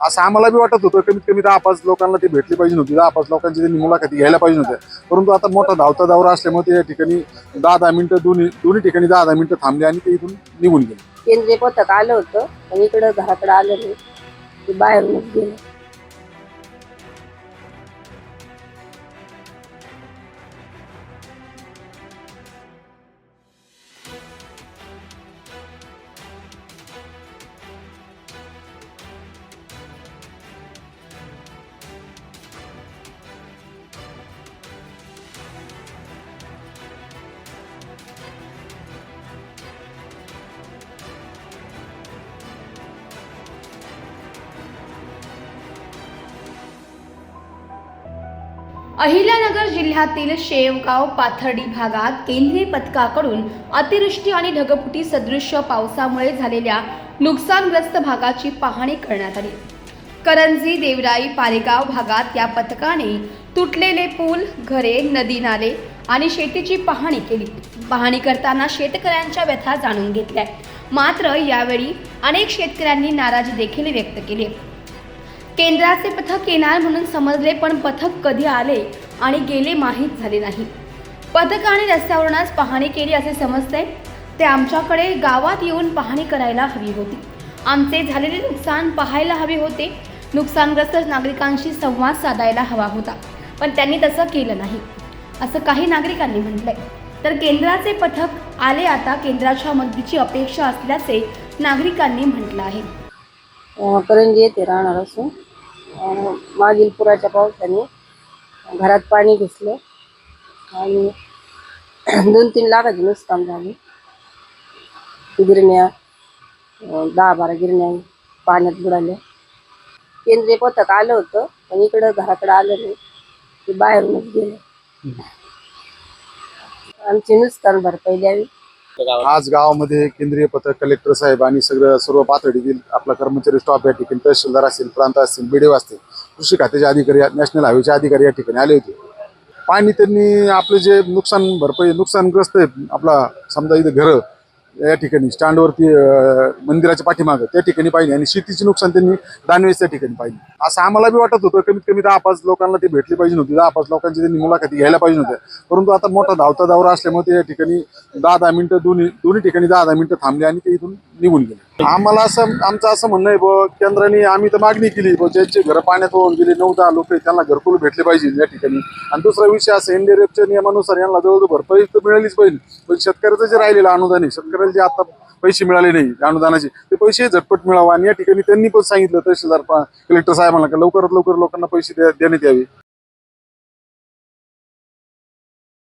असं आम्हाला बी वाटत होतं कमीत कमी दहा पाच लोकांना ती भेटली पाहिजे नव्हती दहा पाच लोकांची त्यांनी मुलाखती घ्यायला पाहिजे होत्या. परंतु आता मोठा धावता दावरा असल्यामुळे ते या ठिकाणी दहा दहा मिनिटं दोन्ही दोन्ही ठिकाणी दहा दहा मिनिटं थांबले आणि ते इथून निघून गेले. केंद्रीय पथक आलं होतं पण इकडं घराकडे आलं नाही. ते बाहेरूनच गेलं. अहिल्यानगर जिल्ह्यातील शेवगाव पाथर्डी भागात केंद्रीय पथकाकडून अतिवृष्टी आणि ढगफुटी सदृश्य पावसामुळे झालेल्या नुकसानग्रस्त भागाची पाहणी करण्यात आली. करंजी देवराई पारेगाव भागात या पथकाने तुटलेले पूल घरे नदी नाले आणि शेतीची पाहणी केली. पाहणी करताना शेतकऱ्यांच्या व्यथा जाणून घेतल्या. मात्र यावेळी अनेक शेतकऱ्यांनी नाराजी देखील व्यक्त केली. केंद्राचे पथक येणार म्हणून समजले पण पथक कधी आले आणि गेले माहीत झाले नाही. पथकाने रस्त्यावरूनच पाहणी केली असे समजते. ते आमच्याकडे गावात येऊन पाहणी करायला हवी होती. आमचे झालेले नुकसान पाहायला हवे होते. नुकसानग्रस्त नागरिकांशी संवाद साधायला हवा होता पण त्यांनी तसं केलं नाही. असं काही नागरिकांनी म्हटलंय. तर केंद्राचे पथक आले आता केंद्राच्या मदतीची अपेक्षा असल्याचे नागरिकांनी म्हटलं आहे. करंजी येथे राहणार असून मागील पुराच्या पावसाने घरात पाणी घुसलं आणि दोन तीन लाखाचे नुकसान झाले. गिरण्या दहा बारा गिरण्या पाण्यात बुडाल्या. केंद्रीय पथक आलं होतं पण इकडं घराकडे आलं नाही. ते बाहेरूनच गेलं. आमची नुकसान भरपाई द्यावी. आज गावामध्ये केंद्रीय पथक कलेक्टर साहेब आणि सगळं सर्व पातळीतील आपला कर्मचारी स्टॉप या ठिकाणी तहसीलदार असतील प्रांत असतील बीडीओ असतील कृषी खात्याचे अधिकारी नॅशनल हायवेचे अधिकारी या ठिकाणी आले होते. पाणी त्यांनी आपले जे नुकसान भरपाई नुकसानग्रस्त आहे आपला समजा इथं घरं या ठिकाणी स्टँडवरती मंदिराच्या पाठीमागं त्या ठिकाणी पाहिजे आणि शेतीचे नुकसान त्यांनी दानवेस त्या ठिकाणी पाहिजे असं आम्हाला बी वाटत होतं कमीत कमी दहा पाच लोकांना ते भेटली पाहिजे नव्हती. दहा पाच लोकांची त्यांनी मुलाखती घ्यायला पाहिजे नव्हत्या. परंतु आता मोठा धावता दावरा असल्यामुळे ते या ठिकाणी दहा दहा मिनिटं दोन्ही दोन्ही ठिकाणी दहा दहा मिनिटं थांबले आणि ते इथून निघून गेले. आम्हाला असं आमचं असं म्हणणं आहे बघ केंद्राने आम्ही तर मागणी केली बुवा ज्यांचे घर पाण्यात होऊन गेले नऊ दहा लोक त्यांना घरकुल भेटले पाहिजे या ठिकाणी. आणि दुसरा विषय असा एनडीआरएफच्या नियमानुसार यांना जवळजवळ भरपाई तर मिळालीच पाहिजे. पण शेतकऱ्याचं जे राहिलेलं अनुदान आहे शेतकऱ्याला जे आता पैसे मिळाले नाही अनुदानाचे ते पैसे झटपट मिळावा. आणि या ठिकाणी त्यांनी पण सांगितलं तहसीलदार कलेक्टर साहेबांना का लवकरात लवकर लोकांना पैसे द्या- देण्यात यावे.